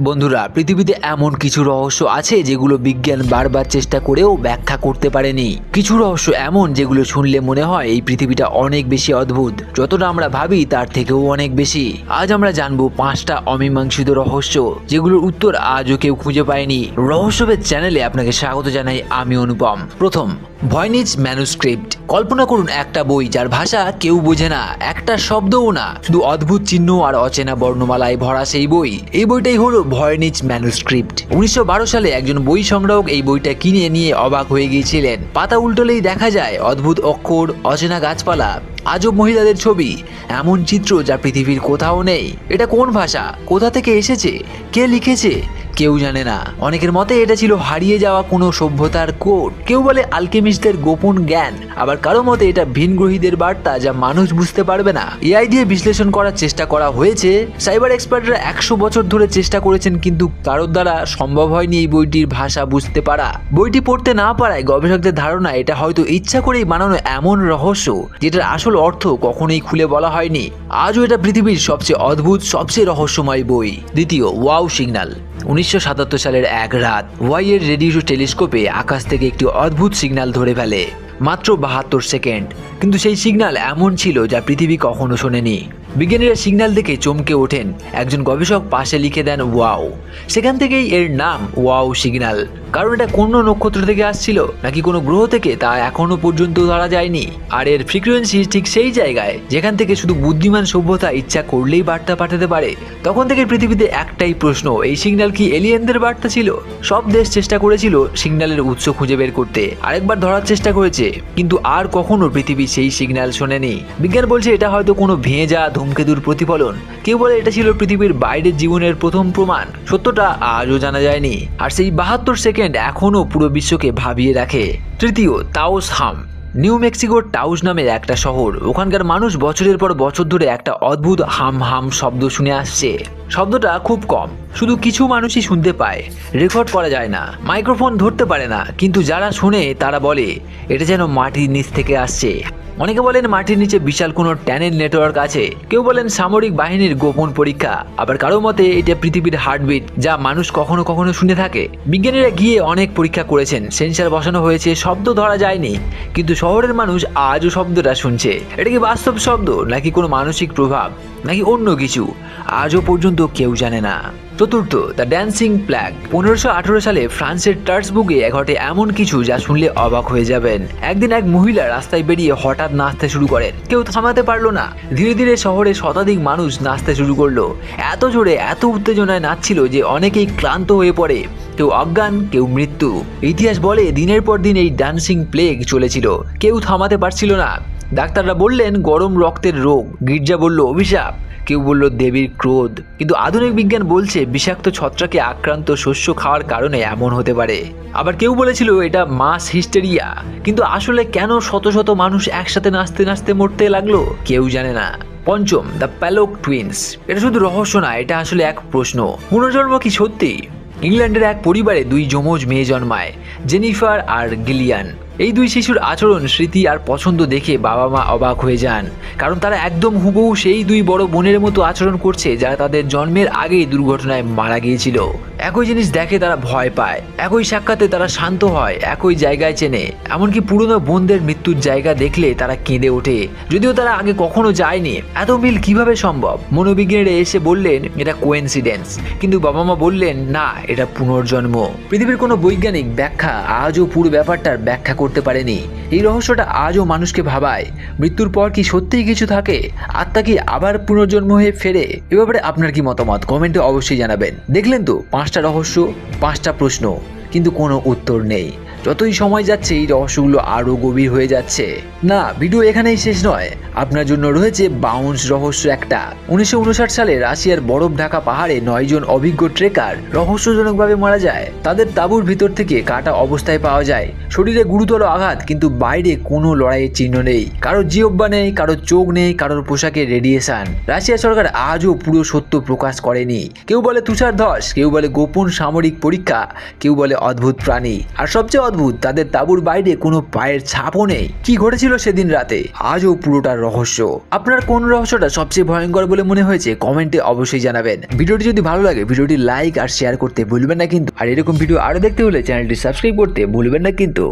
বন্ধুরা, পৃথিবীতে এমন কিছু রহস্য আছে যেগুলো বিজ্ঞান বারবার চেষ্টা করেও ব্যাখ্যা করতে পারেনি। কিছু রহস্য এমন যেগুলো শুনলে মনে হয় এই পৃথিবীটা অনেক বেশি অদ্ভুত। যতটা আমরা ভাবি, তার থেকেও অনেক বেশি। আজ আমরা জানব পাঁচটা অমীমাংসিত রহস্য, যেগুলোর উত্তর আজও কেউ খুঁজে পায়নি। রহস্যবেদ চ্যানেলে আপনাকে স্বাগত জানাই আমি অনুপম। প্রথম, ভয়নিজ ম্যানুস্ক্রিপ্ট। কল্পনা করুন একটা বই যার ভাষা কেউ বোঝে না, একটা শব্দও না। শুধু অদ্ভুত চিহ্ন আর অচেনা বর্ণমালায় ভরা সেই বই। এই বইটাই হলো ভয়নিজ ম্যানুস্ক্রিপ্ট উনিশশো বারো সালে একজন বই সংগ্রাহক এই বইটা কিনে নিয়ে অবাক হয়ে গিয়েছিলেন। পাতা উল্টোলেই দেখা যায়, অদ্ভুত অক্ষর, অচেনা গাছপালা, আজব মহিলাদের ছবি, এমন চিত্র যা পৃথিবীর কোথাও নেই। এটা কোন ভাষা? কোথা থেকে এসেছে? কে লিখেছে? কেউ জানে না। অনেকের মতে এটা ছিল হারিয়ে যাওয়া কোনো সভ্যতার কোড। কেউ বলে আলকেমিস্টদের গোপন জ্ঞান, আবার কারও মতে এটা ভিনগ্রহীদের বার্তা যা মানুষ বুঝতে পারবে না। এআই দিয়ে বিশ্লেষণ করার চেষ্টা করা হয়েছে। সাইবার এক্সপার্টরা একশো বছর ধরে চেষ্টা করেছেন, কিন্তু কারোর দ্বারা সম্ভব হয়নি এই বইটির ভাষা বুঝতে পারা। বইটি পড়তে না পারায় গবেষকদের ধারণা এটা হয়তো ইচ্ছা করেই বানানো এমন রহস্য, যেটার আসল অর্থ কখনোই খুলে বলা হয়নি। আজও এটা পৃথিবীর সবচেয়ে অদ্ভুত, সবচেয়ে রহস্যময় বই। দ্বিতীয়, ওয়াও সিগন্যাল উনিশশো সাতাত্তর সালের এক রাত ওয়াই এর রেডিও টেলিস্কোপে আকাশ থেকে একটি অদ্ভুত সিগন্যাল ধরে ফেলে। মাত্র বাহাত্তর সেকেন্ড, কিন্তু সেই সিগন্যাল এমন ছিল যা পৃথিবী কখনো শোনেনি। বিজ্ঞানীরা সিগন্যাল দেখে চমকে ওঠেন। একজন গবেষক পাশে লিখে দেন, ওয়াও। সেখান থেকেই এর নাম, ওয়াও সিগন্যাল কারণ এটা কোন নক্ষত্র থেকে আসছিল নাকি কোনো গ্রহ থেকে, তা এখনও পর্যন্ত ধরা যায়নি। আর এর ফ্রিকোয়েন্সি ঠিক সেই জায়গায় যেখান থেকে শুধু বুদ্ধিমান সভ্যতা ইচ্ছা করলেই বার্তা পাঠাতে পারে। তখন থেকে পৃথিবীতে একটাই প্রশ্ন, এই সিগন্যাল কি এলিয়েনদের বার্তা ছিল? সব দেশ চেষ্টা করেছিল সিগন্যালের উৎস খুঁজে বের করতে, আরেকবার ধরার চেষ্টা করেছে, কিন্তু আর কখনো পৃথিবী সেই সিগন্যাল শোনেনি। বিজ্ঞান বলছে এটা হয়তো কোনো ভেঁজা, ধূমকেতুর প্রতিফলন। কেউ বলে এটা ছিল পৃথিবীর বাইরের জীবনের প্রথম প্রমাণ। সত্যটা আজও জানা যায়নি। আর সেই বাহাত্তর সেকেন্ড এখনও পুরো বিশ্বকে ভাবিয়ে রাখে। তৃতীয়, তাওস হাম। নিউ মেক্সিকোর টাউস নামের একটা শহর। ওখানকার মানুষ বছরের পর বছর ধরে একটা অদ্ভুত হাম হাম শব্দ শুনে আসছে। শব্দটা খুব কম, শুধু কিছু মানুষই শুনতে পায়। রেকর্ড করা যায় না, মাইক্রোফোন ধরতে পারে না, কিন্তু যারা শোনে তারা বলে, এটা যেন মাটির নিচ থেকে আসছে। অনেকে বলেন মাটির নিচে বিশাল কোনো ট্যানেল নেটওয়ার্ক আছে। কেউ বলেন সামরিক বাহিনীর গোপন পরীক্ষা। আবার কারও মতে, এটা পৃথিবীর হার্টবিট যা মানুষ কখনো কখনো শুনে থাকে। বিজ্ঞানীরা গিয়ে অনেক পরীক্ষা করেছেন। সেন্সার বসানো হয়েছে, শব্দ ধরা যায়নি। কিন্তু শহরের মানুষ আজও শব্দটা শুনছে। এটা কি বাস্তব শব্দ, নাকি কোনো মানসিক প্রভাব? নাকি অন্য কিছু? আজও পর্যন্ত কেউ জানে না। চতুর্থ দ্য ড্যান্সিং প্ল্যাগ পনেরোশো আঠেরো সালে ফ্রান্সের টার্সবুকে ঘটে এমন কিছু যা শুনলে অবাক হয়ে যাবেন। একদিন এক মহিলা রাস্তায় বেরিয়ে হঠাৎ নাচতে শুরু করেন। কেউ থামাতে পারল না। ধীরে ধীরে শহরে শতাধিক মানুষ নাচতে শুরু করল। এত জোরে, এত উত্তেজনায় নাচছিল যে অনেকেই ক্লান্ত হয়ে পড়ে। কেউ অজ্ঞান, কেউ মৃত্যু। ইতিহাস বলে দিনের পর দিন এই ডান্সিং প্লেগ চলেছিল। কেউ থামাতে পারছিল না। ডাক্তাররা বললেন, গরম রক্তের রোগ। গির্জা বলল, অভিশাপ। কেউ বলল, দেবীর ক্রোধ। কিন্তু আধুনিক বিজ্ঞান বলছে, বিষাক্ত ছত্রাকে আক্রান্ত শস্য খাওয়ার কারণে এমন হতে পারে। আবার কেউ বলেছিল, এটা মাস হিস্টেরিয়া। কিন্তু আসলে কেন শত শত মানুষ একসাথে নাচতে নাচতে মরতে লাগল, কেউ জানে না। পঞ্চম, দ্য প্যালোক টুইন্স। এটা শুধু রহস্য না, এটা আসলে এক প্রশ্ন। পুনর্জন্ম কি সত্যি? ইংল্যান্ডের এক পরিবারে দুই যমজ মেয়ে জন্মায়, জেনিফার আর গিলিয়ান। এই দুই শিশুর আচরণ, স্মৃতি আর পছন্দ দেখে বাবা মা অবাক হয়ে যান। কারণ তারা একদম হুবহু সেই দুই বড় বোনের মতো আচরণ করছে যারা তাদের জন্মের আগেই দুর্ঘটনায় মারা গিয়েছিল। একই জিনিস দেখে তারা ভয় পায়, একই সাক্ষাতে তারা শান্ত হয়, একই জায়গায় চেনে। এমনকি পুরনো বোনদের মৃত্যুর জায়গা দেখলে তারা কেঁদে ওঠে। যদিও তারা আগে কখনো যায়নি। এত মিল কীভাবে সম্ভব? মনোবিজ্ঞানীরা এসে বললেন, এটা কোয়েন্সিডেন্স কিন্তু বাবা মা বললেন, না, এটা পুনর্জন্ম। পৃথিবীর কোনো বৈজ্ঞানিক ব্যাখ্যা আজও পুরো ব্যাপারটার ব্যাখ্যা করতে পারেনি। এই রহস্যটা আজও মানুষকে ভাবায়। মৃত্যুর পর কি সত্যিই কিছু থাকে? আত্মা কি আবার পুনর্জন্ম হয়ে ফেরে? এ ব্যাপারে আপনার কি মতামত? কমেন্টে অবশ্যই জানাবেন। দেখলেন তো পাঁচটা রহস্য পাঁচটা প্রশ্ন কিন্তু কোনো উত্তর নেই। যতই সময় যাচ্ছে, এই রহস্যগুলো আরও গভীর হয়ে যাচ্ছে। না, ভিডিও এখানেই শেষ নয়। আপনার জন্য রয়েছে বাউন্স রহস্য একটা। উনিশশো উনষাট সালে রাশিয়ার বরফ ঢাকা পাহাড়ে নয়জন অভিজ্ঞ ট্রেকার রহস্যজনকভাবে মারা যায়। তাদের তাঁবুর ভিতর থেকে কাটা অবস্থায় পাওয়া যায়। শরীরে গুরুতর আঘাত, কিন্তু বাইরে কোনো লড়াইয়ের চিহ্ন নেই। কারোর জিহ্বা নেই কারোর চোখ নেই, কারোর পোশাকে রেডিয়েশন রাশিয়া সরকার আজও পুরো সত্য প্রকাশ করেনি। কেউ বলে তুষার ধস কেউ বলে গোপন সামরিক পরীক্ষা, কেউ বলে অদ্ভুত প্রাণী। আর সবচেয়ে অদ্ভুত, তাদের তাবুর বাইরে কোনো পায়ের ছাপও নেই। কি ঘটেছিল সেদিন রাতে? আজও পুরোটা রহস্য। আপনার কোন রহস্যটা সবচেয়ে ভয়ঙ্কর বলে মনে হয়েছে, কমেন্টে অবশ্যই জানাবেন। ভিডিওটি যদি ভালো লাগে, ভিডিওটি লাইক আর শেয়ার করতে ভুলবেন না কিন্তু। আর এরকম ভিডিও আরও দেখতে হলে চ্যানেলটি সাবস্ক্রাইব করতে ভুলবেন না কিন্তু।